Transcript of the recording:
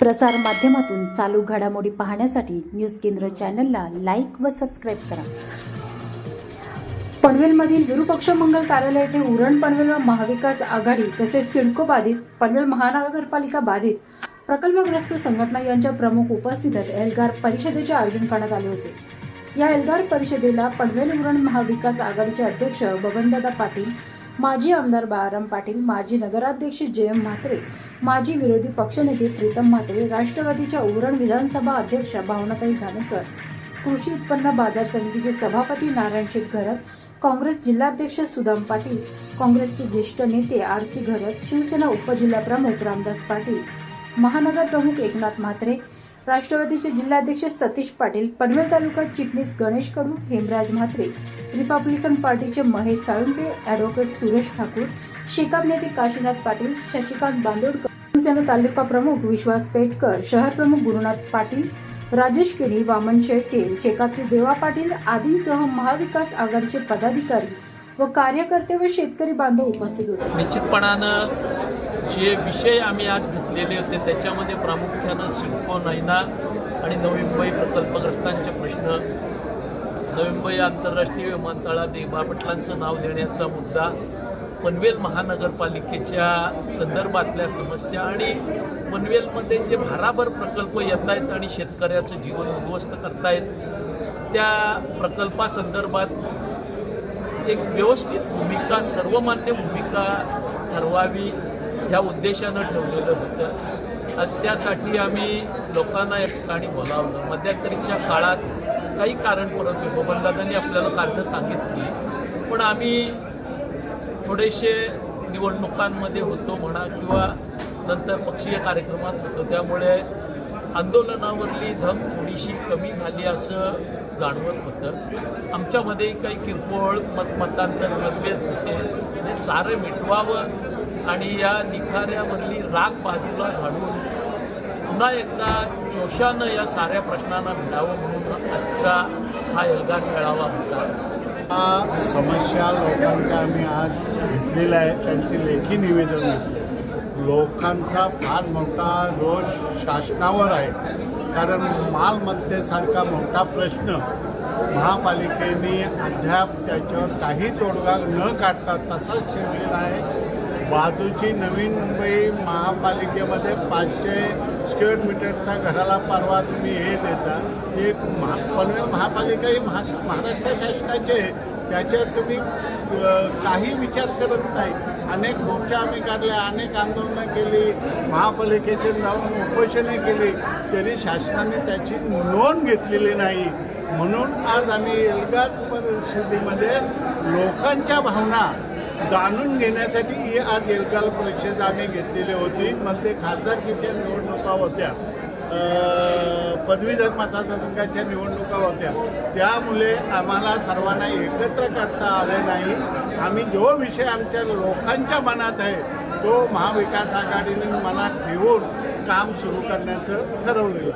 प्रसार माध्यमातून चालू घडामोडी पाहण्यासाठी न्यूज केंद्र चॅनलला लाईक व सबस्क्राईब करा. पनवेलमधील विरुपक्ष मंगल कार्यालय येथे उरण पनवेल व महाविकास आघाडी तसेच सिडको बाधित पनवेल महानगरपालिका बाधित प्रकल्पग्रस्त संघटना यांच्या प्रमुख उपस्थितीत एल्गार परिषदेचे आयोजन करण्यात आले होते. या एल्गार परिषदेला पनवेल उरण महाविकास आघाडीचे अध्यक्ष बबनदादा पाटील माजी आमदार बाळाराम पाटील माजी नगराध्यक्ष जयम म्हात्रे माजी विरोधी पक्षनेते प्रीतम म्हात्रे राष्ट्रवादीच्या उरण विधानसभा अध्यक्षा भावनाताई घाणेकर कृषी उत्पन्न बाजार समितीचे सभापती नारायण शेठ घरत काँग्रेस जिल्हाध्यक्ष सुदाम पाटील काँग्रेसचे ज्येष्ठ नेते आर सी घरत शिवसेना उपजिल्हाप्रमुख रामदास पाटील महानगर प्रमुख एकनाथ म्हात्रे राष्ट्रवादीचे जिल्हाध्यक्ष सतीश पाटील पनवेल तालुका चिटणीस गणेश कडू हेमराज म्हात्रे रिपब्लिकन पार्टीचे महेश साळुंके ॲडव्होकेट सुरेश ठाकूर शेकाप नेते काशीनाथ पाटील शशिकांत बांदोडकर शिवसेना तालुका प्रमुख विश्वास पेटकर शहर प्रमुख गुरुनाथ पाटील राजेश केणी वामन शेळके शेकापचे देवा पाटील आदींसह महाविकास आघाडीचे पदाधिकारी व कार्यकर्ते व शेतकरी बांधव उपस्थित होते. निश्चितपणानं जे विषय आम्ही आज घेतलेले होते त्याच्यामध्ये प्रामुख्यानं सिडको नैना आणि नवी मुंबई प्रकल्पग्रस्तांचे प्रश्न. नवी मुंबई आंतरराष्ट्रीय विमानतळात देबा नाव देण्याचा मुद्दा पनवेल महानगरपालिकेच्या संदर्भातल्या समस्या आणि पनवेलमध्ये जे भाराभर प्रकल्प येत आहेत आणि शेतकऱ्याचं जीवन उद्ध्वस्त करतायत त्या प्रकल्पासंदर्भात एक व्यवस्थित भूमिका सर्वमान्य भूमिका ठरवावी ह्या उद्देशानं ठेवलेलं होतं. आज त्यासाठी आम्ही लोकांना या ठिकाणी बोलावलं. मध्यंतरीच्या काळात काही कारण परत बबनदादांनी आपल्याला कारणं सांगितली. पण आम्ही थोडेसे निवडणुकांमध्ये होतो म्हणा किंवा नंतर पक्षीय कार्यक्रमात होतो. त्यामुळे आंदोलनावरली धम थोडीशी कमी झाली असं जाणवत होतं. आमच्यामध्येही काही किरकोळ मत मतांतर मतभेद होते. हे सारं मिटवावं आणि या निखाऱ्यावरली राग बाजूला घालून पुन्हा एकदा जोशानं या साऱ्या प्रश्नांना भिडावं म्हणून आजचा हा एल्गार मेळावा होता. हा समस्या लोकांच्या आम्ही आज घेतलेला आहे. त्यांची लेखी निवेदन लोकांचा फार मोठा रोष शासनावर आहे. कारण मालमत्तेसारखा मोठा प्रश्न महापालिकेने अद्याप त्याच्यावर काही तोडगा न काढता तसाच ठेवलेला आहे. बाजूची नवीन मुंबई महापालिकेमध्ये पाचशे स्क्वेअर मीटरचा घराला परवा तुम्ही हे देता. एक महा पनवेल महापालिका ही महा महाराष्ट्र शासनाचे आहे. त्याच्यावर तुम्ही काही विचार करत नाही. अनेक मोर्चा आम्ही काढल्या अनेक आंदोलनं केली महापालिकेचे जाऊन उपोषणे केली तरी शासनाने त्याची नोंद घेतलेली नाही. म्हणून आज आम्ही एल्गार परिस्थितीमध्ये लोकांच्या भावना जाणून घेण्यासाठी ही आज एल्गार परिषद आम्ही घेतलेली होती. मध्ये खासदारकीच्या निवडणुका होत्या? पदवीधर मतदारसंघाच्या निवडणुका होत्या. त्यामुळे आम्हाला सर्वांना एकत्र करता आले नाही. आम्ही जो विषय आमच्या लोकांच्या मनात आहे तो महाविकास आघाडीने मनात ठेवून काम सुरू करण्याचं ठरवलेलं